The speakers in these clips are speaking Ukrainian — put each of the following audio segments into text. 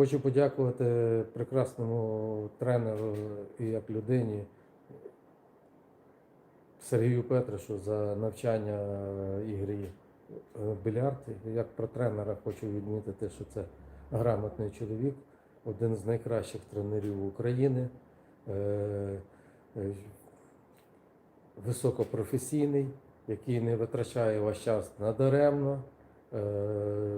Хочу подякувати прекрасному тренеру і як людині Сергію Петришу за навчання ігри в більярді. Як про тренера хочу відмітити, що це грамотний чоловік, один з найкращих тренерів України, е, е, високопрофесійний, який не витрачає ваш час надаремно, е,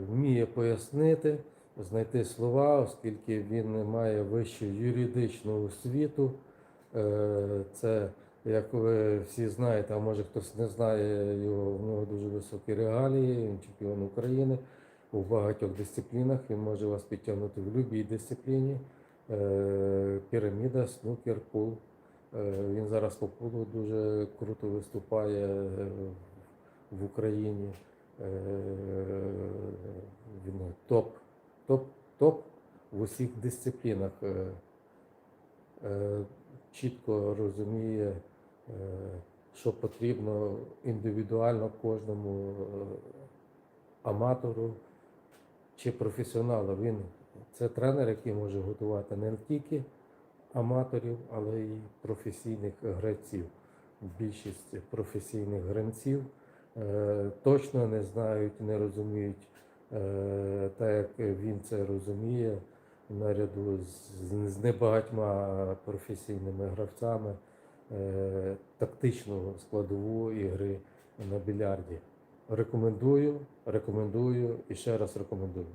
вміє пояснити, знайти слова, оскільки він має вищу юридичну освіту. Е, Це, як ви всі знаєте, а може хтось не знає, його, в нього дуже високі регалії, він чемпіон України у багатьох дисциплінах. Він може вас підтягнути в будь-якій дисципліні. Е, Піраміда, снукер, пул. Е, Він зараз по пулу дуже круто виступає в Україні. Він топ, топ, топ в усіх дисциплінах. Е, е, Чітко розуміє, е, що потрібно індивідуально кожному аматору чи професіоналу. Він це тренер, який може готувати не тільки аматорів, але й професійних гравців. Більшість професійних гравців е, точно не знають, не розуміють, так як він це розуміє, наряду з, небагатьма професійними гравцями тактичного тактичну складову ігри на більярді. Рекомендую, рекомендую і ще раз рекомендую.